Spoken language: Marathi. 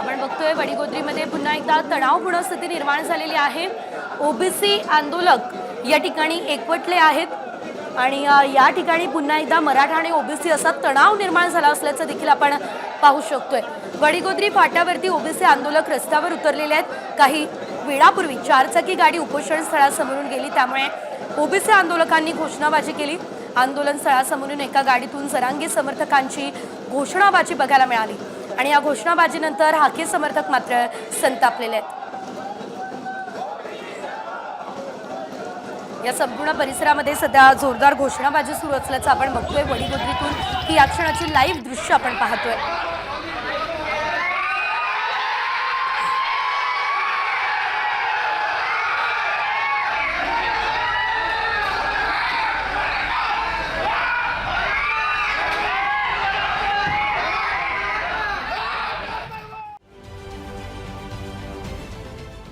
आपण बघतोय वडीगोद्रीमध्ये पुन्हा एकदा तणावपूर्ण स्थिती निर्माण झालेली आहे. ओबीसी आंदोलक या ठिकाणी एकवटले आहेत आणि या ठिकाणी पुन्हा एकदा मराठा आणि ओबीसी असा तणाव निर्माण झाला असल्याचं देखील आपण पाहू शकतोय. वडिगोद्री फाट्यावरती ओबीसी आंदोलक रस्त्यावर उतरलेले आहेत. काही वेळापूर्वी चारचाकी गाडी उपोषण स्थळासमोरून गेली त्यामुळे ओबीसी आंदोलकांनी घोषणाबाजी केली. आंदोलन स्थळासमोरून एका गाडीतून जरांगी समर्थकांची घोषणाबाजी बघायला मिळाली. आणि या घोषणाबाजीनंतर हाके समर्थक मात्र संतापलेले आहेत. या संपूर्ण परिसरामध्ये सध्या जोरदार घोषणाबाजी सुरू असल्याचं आपण बघतोय. वडीगोद्रीतून ही या क्षणाची लाईव्ह दृश्य आपण पाहतोय.